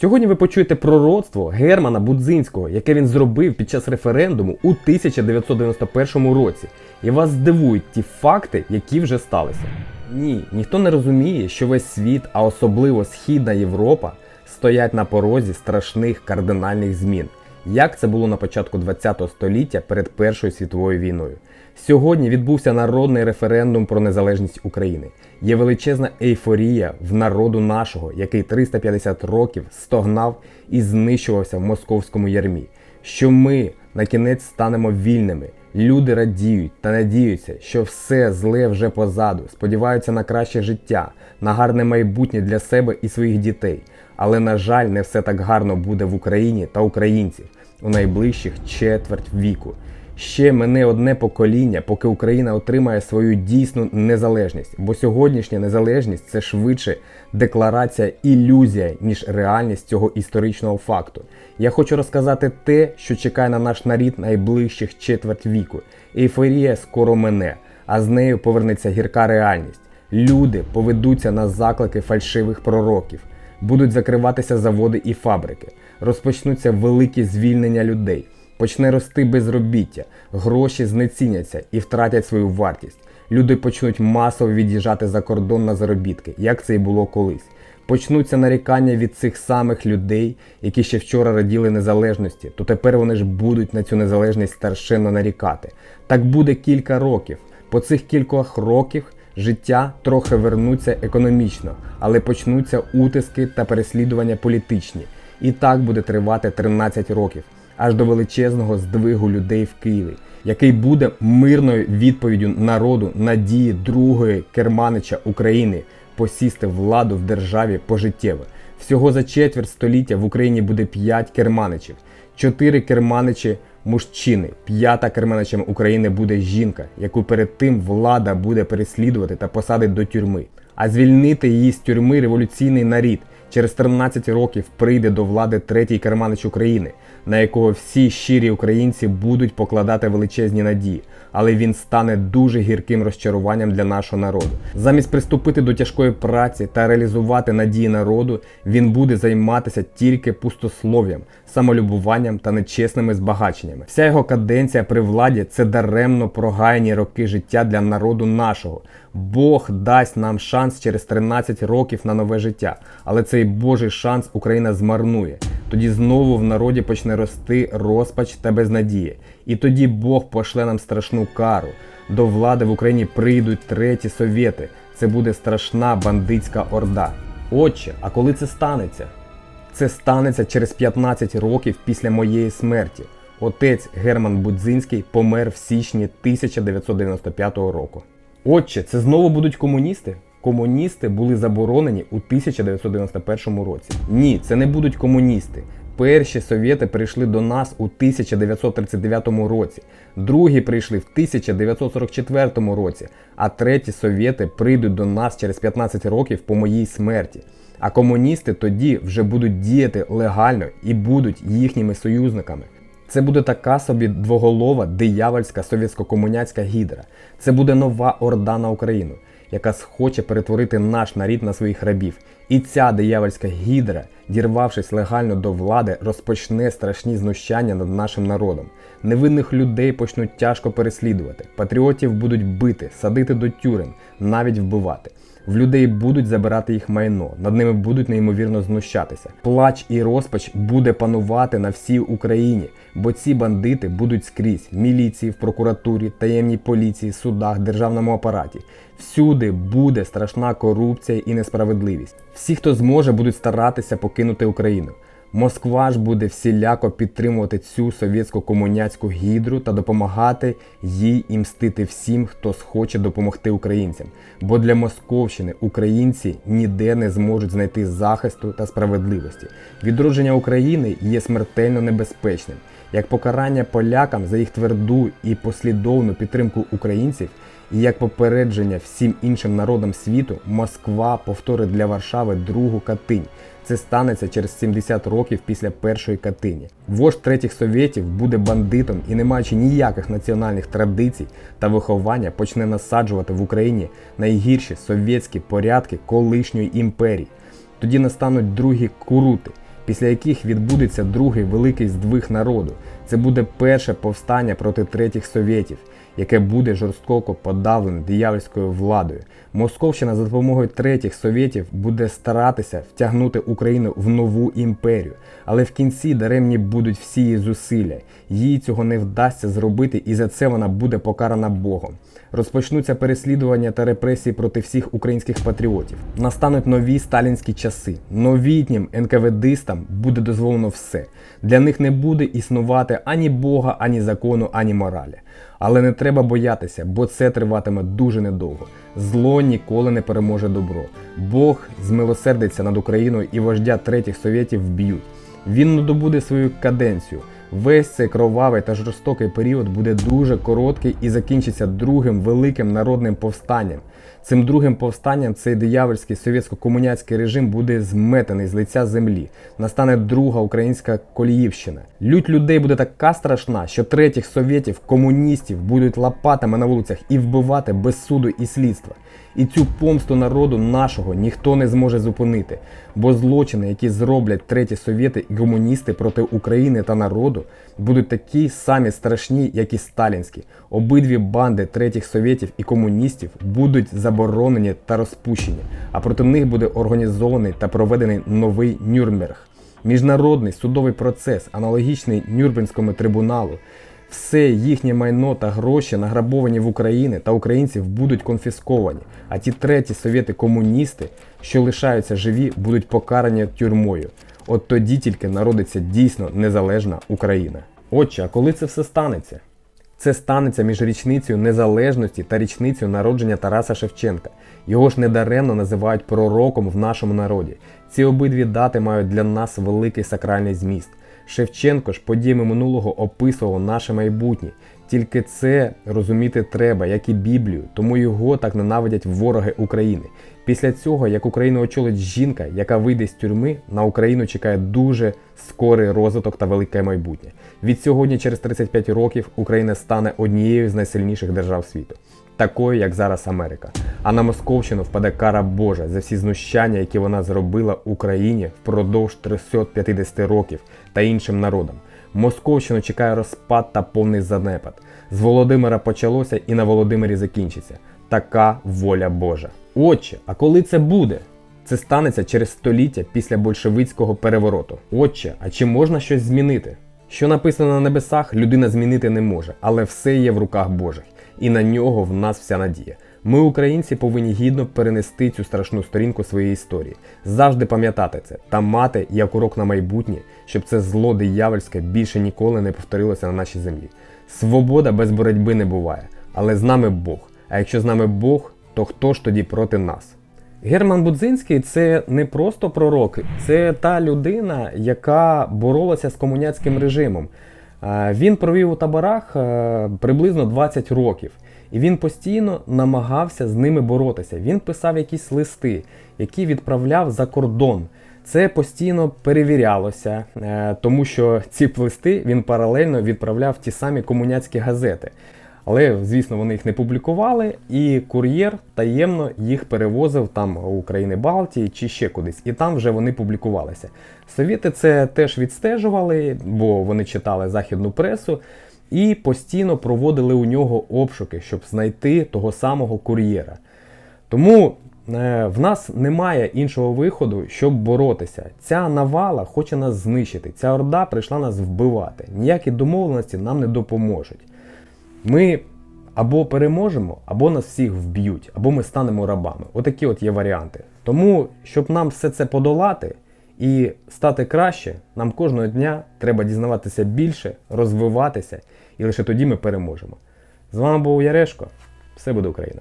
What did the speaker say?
Сьогодні ви почуєте пророцтво Германа Будзинського, яке він зробив під час референдуму у 1991 році. І вас здивують ті факти, які вже сталися. Ні, ніхто не розуміє, що весь світ, а особливо Східна Європа, стоять на порозі страшних кардинальних змін, як це було на початку ХХ століття перед Першою світовою війною. Сьогодні відбувся народний референдум про незалежність України. Є величезна ейфорія в народу нашого, який 350 років стогнав і знищувався в московському ярмі. Що ми на кінець станемо вільними. Люди радіють та надіються, що все зле вже позаду, сподіваються на краще життя, на гарне майбутнє для себе і своїх дітей. Але, на жаль, не все так гарно буде в Україні та українців у найближчих четверть віку. Ще мене одне покоління, поки Україна отримає свою дійсну незалежність, бо сьогоднішня незалежність це швидше декларація ілюзія, ніж реальність цього історичного факту. Я хочу розказати те, що чекає на наш нарід найближчих четверть віку. Ейфорія скоро мене, а з нею повернеться гірка реальність. Люди поведуться на заклики фальшивих пророків, будуть закриватися заводи і фабрики, розпочнуться великі звільнення людей. Почне рости безробіття, гроші знеціняться і втратять свою вартість. Люди почнуть масово від'їжджати за кордон на заробітки, як це і було колись. Почнуться нарікання від цих самих людей, які ще вчора раділи незалежності, то тепер вони ж будуть на цю незалежність старшенно нарікати. Так буде кілька років. По цих кількох років життя трохи вернуться економічно, але почнуться утиски та переслідування політичні. І так буде тривати 13 років аж до величезного здвигу людей в Києві, який буде мирною відповіддю народу надії другої керманича України посісти владу в державі пожиттєво. Всього за четверть століття в Україні буде 5 керманичів, 4 керманичі мужчини, п'ята керманичем України буде жінка, яку перед тим влада буде переслідувати та посадить до тюрми. А звільнити її з тюрми революційний нарід через 13 років прийде до влади третій керманич України, на якого всі щирі українці будуть покладати величезні надії, але він стане дуже гірким розчаруванням для нашого народу. Замість приступити до тяжкої праці та реалізувати надії народу, він буде займатися тільки пустослов'ям, самолюбуванням та нечесними збагаченнями. Вся його каденція при владі це даремно прогаяні роки життя для народу нашого. Бог дасть нам шанс через 13 років на нове життя, але цей Божий шанс Україна змарнує. Тоді знову в народі почне рости розпач та безнадія. І тоді Бог пошле нам страшну кару. До влади в Україні прийдуть треті совєти. Це буде страшна бандитська орда. Отче, а коли це станеться? Це станеться через 15 років після моєї смерті. Отець Герман Будзинський помер в січні 1995 року. Отче, це знову будуть комуністи? Комуністи були заборонені у 1991 році. Ні, це не будуть комуністи. Перші совєти прийшли до нас у 1939 році, другі прийшли в 1944 році, а треті совєти прийдуть до нас через 15 років по моїй смерті. А комуністи тоді вже будуть діяти легально і будуть їхніми союзниками. Це буде така собі двоголова диявольська совєтсько-комуняцька гідра. Це буде нова орда на Україну, яка схоче перетворити наш нарід на своїх рабів. І ця диявольська гідра, дірвавшись легально до влади, розпочне страшні знущання над нашим народом. Невинних людей почнуть тяжко переслідувати, патріотів будуть бити, садити до тюрем, навіть вбивати. В людей будуть забирати їх майно, над ними будуть неймовірно знущатися. Плач і розпач буде панувати на всій Україні, бо ці бандити будуть скрізь міліції, в прокуратурі, таємній поліції, судах, державному апараті. Всюди буде страшна корупція і несправедливість. Всі, хто зможе, будуть старатися покинути Україну. Москва ж буде всіляко підтримувати цю совєтсько-комуняцьку гідру та допомагати їй і мстити всім, хто схоче допомогти українцям. Бо для Московщини українці ніде не зможуть знайти захисту та справедливості. Відродження України є смертельно небезпечним. Як покарання полякам за їх тверду і послідовну підтримку українців, і як попередження всім іншим народам світу, Москва повторить для Варшави другу Катинь. Це станеться через 70 років після першої Катині. Вождь третіх совєтів буде бандитом і, не маючи ніяких національних традицій та виховання, почне насаджувати в Україні найгірші совєтські порядки колишньої імперії. Тоді настануть другі курути, після яких відбудеться другий великий здвиг народу. Це буде перше повстання проти третіх совєтів, яке буде жорстоко подавлене диявольською владою. Московщина за допомогою третіх совєтів буде старатися втягнути Україну в нову імперію, але в кінці даремні будуть всі її зусилля. Їй цього не вдасться зробити, і за це вона буде покарана Богом. Розпочнуться переслідування та репресії проти всіх українських патріотів. Настануть нові сталінські часи. Новітнім НКВДистам буде дозволено все. Для них не буде існувати ані Бога, ані закону, ані моралі. Але не треба боятися, бо це триватиме дуже недовго. Зло ніколи не переможе добро. Бог змилосердиться над Україною і вождя третіх совєтів вб'ють. Він надобуде свою каденцію. Весь цей кровавий та жорстокий період буде дуже короткий і закінчиться другим великим народним повстанням. Цим другим повстанням цей диявольський совєтсько-комуняцький режим буде зметений з лиця землі. Настане друга українська коліївщина. Лють людей буде така страшна, що третіх совєтів, комуністів будуть лопатами на вулицях і вбивати без суду і слідства. І цю помсту народу нашого ніхто не зможе зупинити, бо злочини, які зроблять треті совєти і комуністи проти України та народу, будуть такі самі страшні, як і сталінські. Обидві банди третіх совєтів і комуністів будуть заборонені та розпущені, а проти них буде організований та проведений новий Нюрнберг. Міжнародний судовий процес, аналогічний Нюрнберзькому трибуналу. Все їхнє майно та гроші, награбовані в Україні та українців, будуть конфісковані. А ті треті совєти-комуністи, що лишаються живі, будуть покарані тюрмою. От тоді тільки народиться дійсно незалежна Україна. Отже, а коли це все станеться? Це станеться між річницею незалежності та річницею народження Тараса Шевченка. Його ж недаремно називають пророком в нашому народі. Ці обидві дати мають для нас великий сакральний зміст. Шевченко ж подіями минулого описував наше майбутнє. Тільки це розуміти треба, як і Біблію, тому його так ненавидять вороги України. Після цього, як Україну очолить жінка, яка вийде з тюрми, на Україну чекає дуже скорий розвиток та велике майбутнє. Від сьогодні, через 35 років, Україна стане однією з найсильніших держав світу, такою як зараз Америка. А на Московщину впаде кара Божа за всі знущання, які вона зробила Україні впродовж 350 років та іншим народам. Московщину чекає розпад та повний занепад. З Володимира почалося і на Володимирі закінчиться. Така воля Божа. Отче, а коли це буде? Це станеться через століття після большевицького перевороту. Отче, а чи можна щось змінити? Що написано на небесах, людина змінити не може, але все є в руках Божих, і на нього в нас вся надія. Ми, українці, повинні гідно перенести цю страшну сторінку своєї історії, завжди пам'ятати це та мати як урок на майбутнє, щоб це зло диявольське більше ніколи не повторилося на нашій землі. Свобода без боротьби не буває, але з нами Бог. А якщо з нами Бог, то хто ж тоді проти нас? Герман Будзинський це не просто пророк, це та людина, яка боролася з комуняцьким режимом. Він провів у таборах е, приблизно 20 років, і він постійно намагався з ними боротися. Він писав якісь листи, які відправляв за кордон. Це постійно перевірялося, е, тому що ці листи він паралельно відправляв ті самі комуняцькі газети. Але, звісно, вони їх не публікували, і кур'єр таємно їх перевозив там у країни Балтії чи ще кудись, і там вже вони публікувалися. Совєти це теж відстежували, бо вони читали західну пресу, і постійно проводили у нього обшуки, щоб знайти того самого кур'єра. Тому е, в нас немає іншого виходу, щоб боротися. Ця навала хоче нас знищити. Ця орда прийшла нас вбивати. Ніякі домовленості нам не допоможуть. Ми або переможемо, або нас всіх вб'ють, або ми станемо рабами. Отакі от є варіанти. Тому, щоб нам все це подолати і стати краще, нам кожного дня треба дізнаватися більше, розвиватися, і лише тоді ми переможемо. З вами був Ярешко. Все буде Україна!